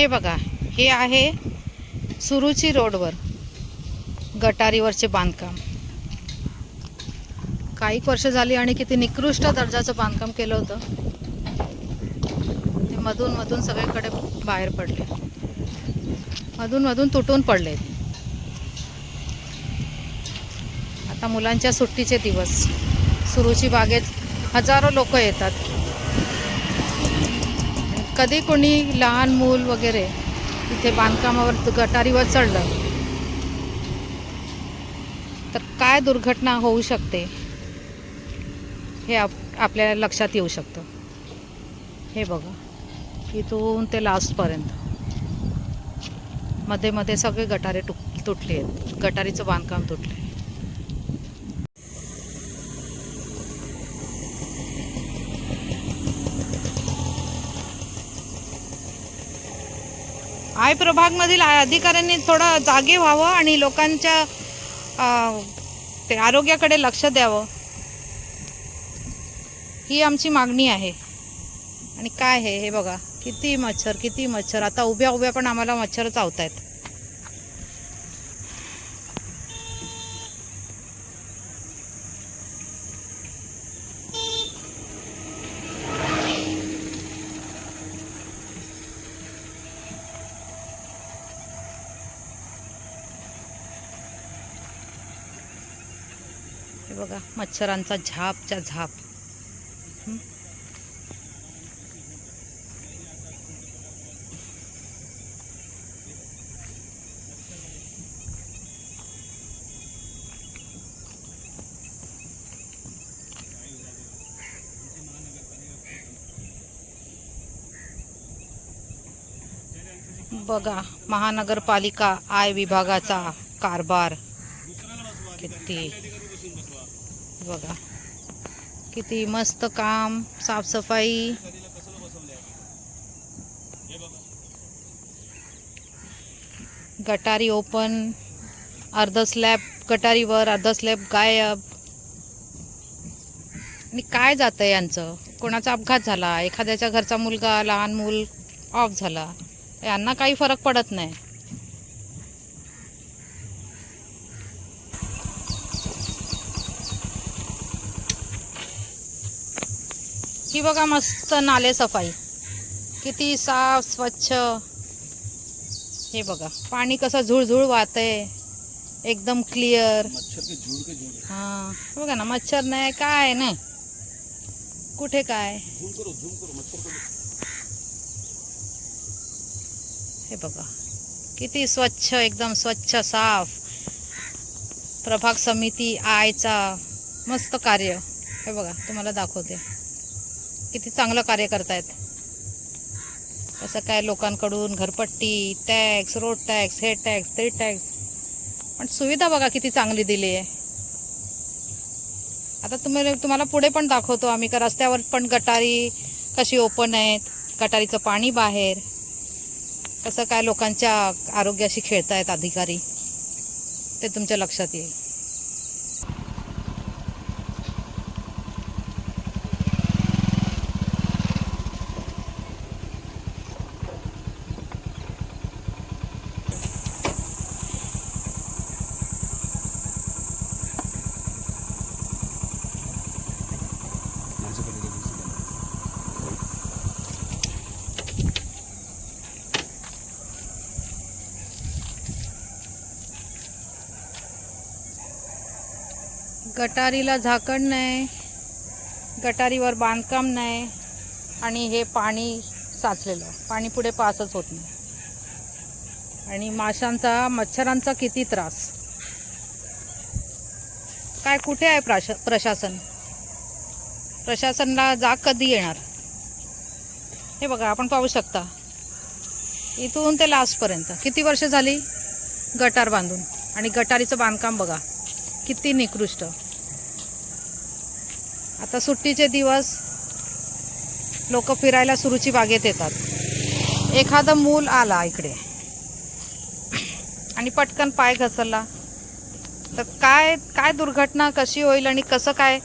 हे बघा हे आहे सुरुची रोडवर गटारीवरचे बांधकाम. काही वर्ष झाली आणि किती निकृष्ट दर्जाचं बांधकाम केलं होतं. ते मधून मधून सगळीकडे बाहेर पडले. मधून मधून तुटून पडले. आता मुलांच्या सुट्टीचे दिवस. सुरुची बागेत हजारो लोक येतात. कधी कोणी लहान मूल वगैरे इथे बांधकामावर गटारीवर चढलं तर काय दुर्घटना होऊ शकते हे आप आपल्या लक्षात येऊ शकतं. हे बघा इथून ते लास्टपर्यंत. मध्ये मध्ये सगळे गटारे तुट तुटले आहेत. गटारीचं बांधकाम तुटलं आहे आय प्रभागमधील अधिकाऱ्यांनी थोडं जागे व्हावं आणि लोकांच्या ते आरोग्याकडे लक्ष द्यावं. ही आमची मागणी आहे. आणि काय आहे हे बघा. किती मच्छर किती मच्छर. आता उभ्या उभ्या पण आम्हाला मच्छर चावत आहेत बघा मच्छरांचा झापच्या झाप. बघा महानगरपालिका आय विभागाचा कारभार. किती? बघा. किती मस्त काम साफसफाई. गटारी ओपन अर्ध स्लॅब गटारीवर अर्ध स्लॅब गायब. आणि काय जातं यांचं? कोणाचा अपघात झाला? एखाद्याच्या घरचा मुलगा लहान मूल ऑफ झाला. यांना काही फरक पडत नाही. ही बघा मस्त नाले सफाई. किती साफ स्वच्छ. हे बघा. पाणी कसं झुळझुळ वाहतंय. एकदम क्लिअर हा. हां बघा ना मच्छर नाही काय नाही. कुठे काय? हे बघा. किती स्वच्छ एकदम स्वच्छ साफ. प्रभाग समिती आयचा. मस्त कार्य. हे बघा तुम्हाला दाखवते. किती चांगलं कार्य करतायत. कसं काय लोकांकडून घरपट्टी टॅक्स रोड टॅक्स हे टॅक्स ते टॅक्स. पण सुविधा बघा किती चांगली दिली आहे. आता तुम्ही तुम्हाला पुढे पण दाखवतो आम्ही का रस्त्यावर पण गटारी कशी ओपन आहेत गटारीचं पाणी बाहेर. कसं काय लोकांच्या आरोग्याशी खेळतायत अधिकारी. ते तुमच्या लक्षात येईल. गटारीला झाकण नाही गटारीवर बांधकाम नाही आणि हे पाणी साचलेलं पाणी पुढे पासच होत नाही. आणि माशांचा मच्छरांचा किती त्रास. काय कुठे आहे प्राश प्रशासन? प्रशासनला जाग कधी येणार? हे बघा आपण पाहू शकता. इथून ते लास्टपर्यंत. किती वर्ष झाली? गटार बांधून. आणि गटारीचं बांधकाम बघा. किती निकृष्ट. आता सुट्टीचे दिवस लोक फिरायला सुरुची बागेत येतात. एखादं मूल आला इकडे. आणि पटकन पाय घसरला. तर काय काय दुर्घटना कशी होईल आणि कसं काय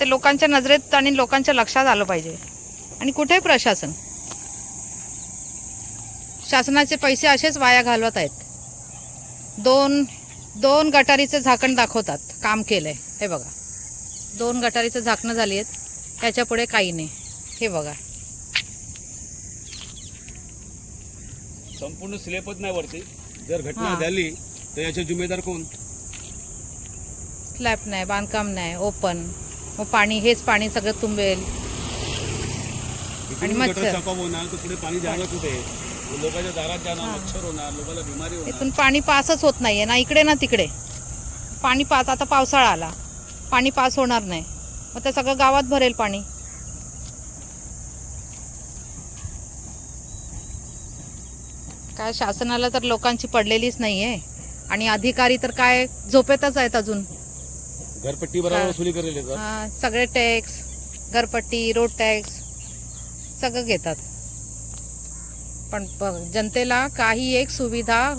ते लोकांच्या नजरेत आणि लोकांच्या लक्षात आलं पाहिजे. आणि कुठे प्रशासन? शासनाचे पैसे असेच वाया घालवत आहेत. दोन दोन गटारीचं झाकण दाखवतात. काम केलं आहे हे बघा. दोन गटारीचं झाकणं झाली आहेत. त्याच्या पुढे काही नाही. हे बघा. संपूर्ण स्लेपच नाही वरती. जर घटना हा. झाली तर याचे जिम्मेदार कोण? स्लॅब नाही बांधकाम नाही ओपन. मग पाणी हेच पाणी सगळं तुंबेल. इकडून मच्छर. गटर चापाव होणार तर पुढे पाणी जाणार कुठे? लोकांच्या दारात जाणार हा. मच्छर होणार लोकांना बिमारी होणार. इथून पाणी पासच होत नाहीये ना इकडे ना तिकडे. पाणी पास आता पावसाळा आला. पाणी पास होणार नाही. मग ते सगळं गावात भरेल पाणी. काय शासनाला तर लोकांची पडलेलीच नाहीये. आणि अधिकारी तर काय झोपेतच आहेत अजून. घरपट्टी बरोबर. वसुली करेल येतात हा, सगळे टॅक्स घरपट्टी रोड टॅक्स सगळं घेतात. पण प- जनतेला काही एक सुविधा